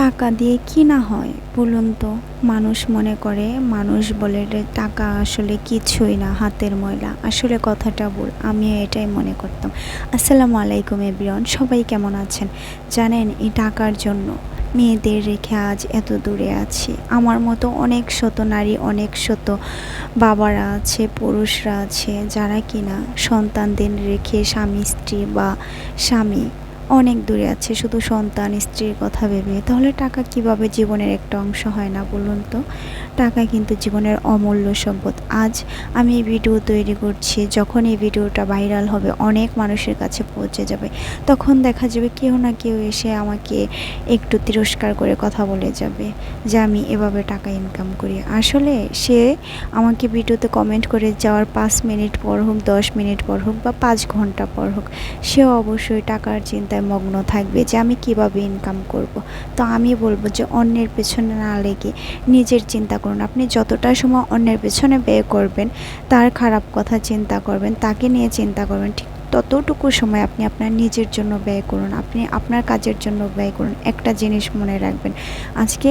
টাকা দিয়ে কিনা হয়, বলুন তো। মানুষ মনে করে, মানুষ বলে টাকা আসলে কিছুই না, হাতের ময়লা। আসলে কথাটা ভুল, আমিও এটাই মনে করতাম। আসসালামু আলাইকুম এভরিওয়ান, সবাই কেমন আছেন? জানেন, এই টাকার জন্য মেয়েদের রেখে আজ এত দূরে আছি। আমার মতো অনেক শত নারী, অনেক শত বাবারা আছে, পুরুষরা আছে, যারা কিনা সন্তানদের রেখে স্বামী, স্ত্রী বা স্বামী অনেক দূরে আছে, শুধু সন্তান, স্ত্রীর কথা ভেবে। তাহলে টাকা কীভাবে জীবনের একটা অংশ হয় না বলুন তো? টাকা কিন্তু জীবনের অমূল্য সম্পদ। আজ আমি এই ভিডিও তৈরি করছি, যখন এই ভিডিওটা ভাইরাল হবে, অনেক মানুষের কাছে পৌঁছে যাবে। তখন দেখা যাবে কেউ না কেউ এসে আমাকে একটু তিরস্কার করে কথা বলে যাবে যে আমি এভাবে টাকা ইনকাম করি। আসলে সে আমাকে ভিডিওতে কমেন্ট করে যাওয়ার পাঁচ মিনিট পর হোক, দশ মিনিট পর হোক বা পাঁচ ঘণ্টা পর হোক সেও অবশ্যই টাকার চিন্তায় মগ্ন থাকবে যে আমি কীভাবে ইনকাম করব। তো আমি বলব যে অন্যের পেছনে না লেগে নিজের চিন্তা করুন। আপনি যতটা সময় অন্যের পেছনে ব্যয় করবেন, তার খারাপ কথা চিন্তা করবেন, তাকে নিয়ে চিন্তা করবেন, ঠিক ততটুকু সময় আপনি আপনার নিজের জন্য ব্যয় করুন। আপনি আপনার কাজের জন্য ব্যয় করুন। একটা জিনিস মনে রাখবেন, আজকে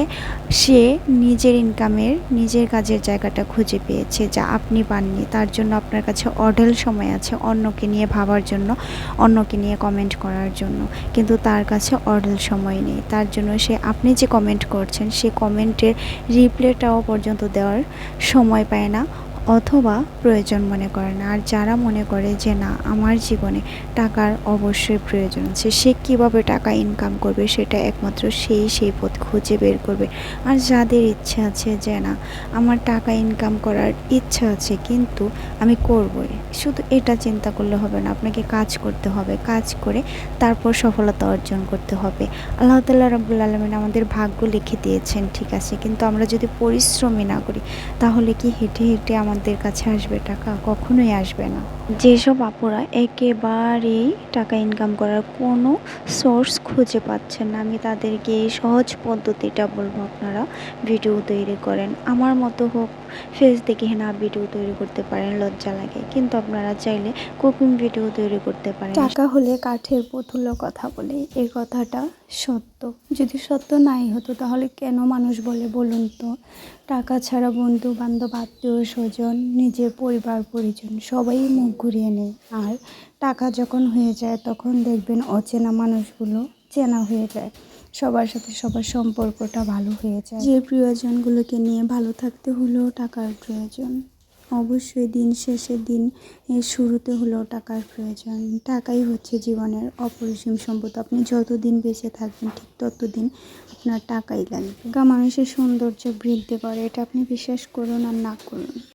সে নিজের ইনকামের নিজের কাজের জায়গাটা খুঁজে পেয়েছে যা আপনি পাননি। তার জন্য আপনার কাছে অঢেল সময় আছে অন্যকে নিয়ে ভাবার জন্য, অন্যকে নিয়ে কমেন্ট করার জন্য। কিন্তু তার কাছে অঢেল সময় নেই। তার জন্য সে, আপনি যে কমেন্ট করছেন, সে কমেন্টের রিপ্লেটাও পর্যন্ত দেওয়ার সময় পায় না। অথবা প্রয়োজন মনে করে না। আর যারা মনে করে যে, না, আমার জীবনে টাকার অবশ্যই প্রয়োজন আছে, সে কীভাবে টাকা ইনকাম করবে সেটা একমাত্র সেই সেই পথ খুঁজে বের করবে। আর যাদের ইচ্ছা আছে যে, না, আমার টাকা ইনকাম করার ইচ্ছা আছে, কিন্তু আমি করবই। শুধু এটা চিন্তা করলে হবে না, আপনাকে কাজ করতে হবে। কাজ করে তারপর সফলতা অর্জন করতে হবে। আল্লাহ তাল্লাহ রব্বুল আলমিন আমাদের ভাগ্য লিখে দিয়েছেন, ঠিক আছে? কিন্তু আমরা যদি পরিশ্রমই না করি, তাহলে কি হেঁটে হেঁটে আমাদের কাছে আসবে টাকা কখনোই আসবে না। যেসব আপুরা একেবারেই টাকা ইনকাম করার কোনো সোর্স খুঁজে পাচ্ছেন না, আমি তাদেরকে এই সহজ পদ্ধতিটা বলব আপনারা ভিডিও তৈরি করেন। আমার মতো হোক ফেস দেখে না ভিডিও তৈরি করতে পারেন, লজ্জা লাগে। কিন্তু আপনারা চাইলে কুকিং ভিডিও তৈরি করতে পারেন। টাকা হলে কাঠের পুতুল কথা বলে এই কথাটা সত্য। যদি সত্য নাই হতো, তাহলে কেন মানুষ বলে বলুন তো? টাকা ছাড়া বন্ধু বান্ধব আত্মীয় স্বজন নিজের পরিবার পরিজন সবাই মুখ ঘুরিয়ে নেয় আর টাকা যখন হয়ে যায়, তখন দেখবেন অচেনা মানুষগুলো চেনা হয়ে যায়। সবার সাথে সবার সম্পর্কটা ভালো হয়ে যায়। যে প্রিয়জনগুলোকে নিয়ে ভালো থাকতে হলেও টাকার প্রয়োজন। অবশ্যই দিন শেষে দিন শুরুতে হলেও টাকার প্রয়োজন। টাকাই হচ্ছে জীবনের অপরিসীম সম্পদ। আপনি যতদিন বেঁচে থাকবেন, ঠিক ততদিন আপনার টাকাই লাগবে। টাকা মানুষের সৌন্দর্য বৃদ্ধি করে, এটা আপনি বিশ্বাস করুন আর না করুন।